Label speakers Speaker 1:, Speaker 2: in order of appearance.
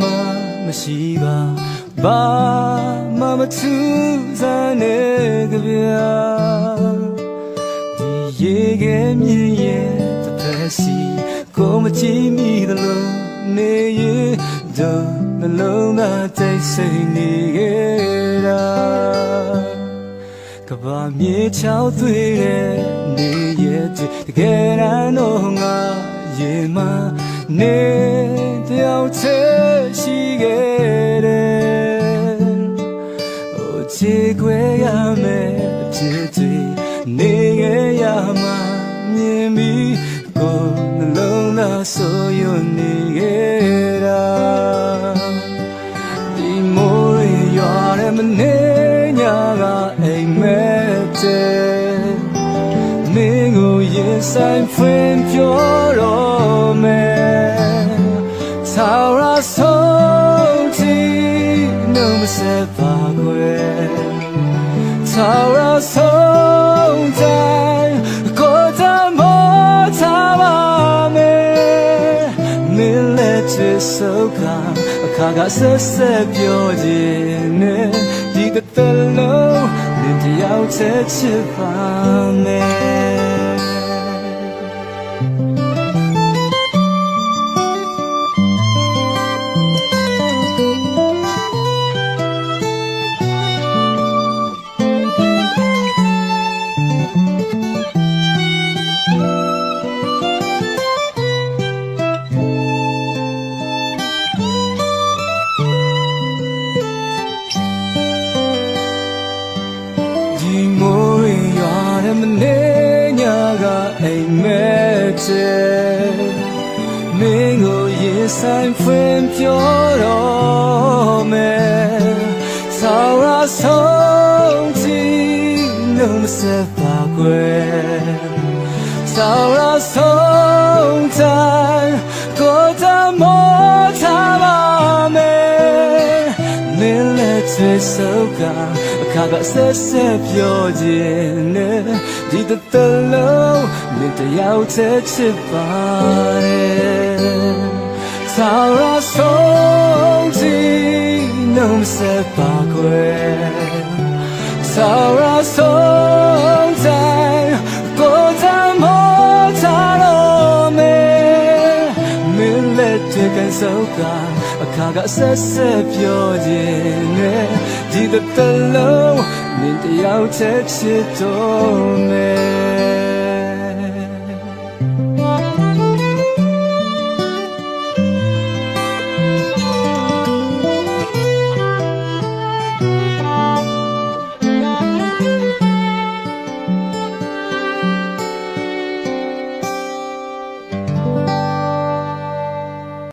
Speaker 1: မှမရှိပါဘာမှမထူးဆန်းတဲ့ကြပြဒီရေခဲမြင်ရဲ့တစ်ဖက်စီကိုမကြည့်မိသလိုနေရင်တော့နှလုံးသားတိတ်ဆိတ်နေခဲ့တာကဘာမြေချောက်သွေးတဲ့နေရဲ့တကယ်တမ်းတော့ငါရေမ နေတယောက်ချေရှိခဲ့တယ်။အိုချေခွဲရမယ်အဖြစ်တွေနေခဲ့ရမှာမြင်ပြီးကိုယ်နှလုံးသားဆိုရနေခဲ့တာဒီမိုးရေရွာတဲ့မနေညာကအိမ်မဲ့တဲ့မင်းကိုရင်ဆိုင်ဖွင့်ပြောတော့မယ် သာရဆုံးတီနှုံးမဆက်ပါခွဲသာရဆုံးတိုင်းကိုယ်တမောထားပါမယ်မင်းလက်ချစ်စောကအခါကဆက်ဆက်ပြောခြင်းနဲ့ဒီကတလုံးလင်းတယောက်ချက်ချစ်ပါမယ် ဒီမိုးရင်ရွာတဲ့မနေညာကအိမ်မဲ့တဲ့မင်းကိုရင်ဆိုင်ဖွင့်ပြောတော့မယ်သာရဆုံးတီနှုံးမဆက်ပါကွယ်သာရဆုံး ချေစောကအခါကဆက်ဆက်ပြောခြင်းနဲ့ဒီတတလုံးမင်းတယောက်တည်းချစ်ပါတယ်သာရဆုံးစီနှုံးဆက်ပါခွဲသာရဆုံးတိုင်းကိုယ်တမောထားတော့မယ်မင်းလက်တကန်စောကအခါကဆက်ဆက်ပြောခြင်းနဲ့ ဒီတတလုံးမင်းတယောက်ချက်ချစ်တော့မယ်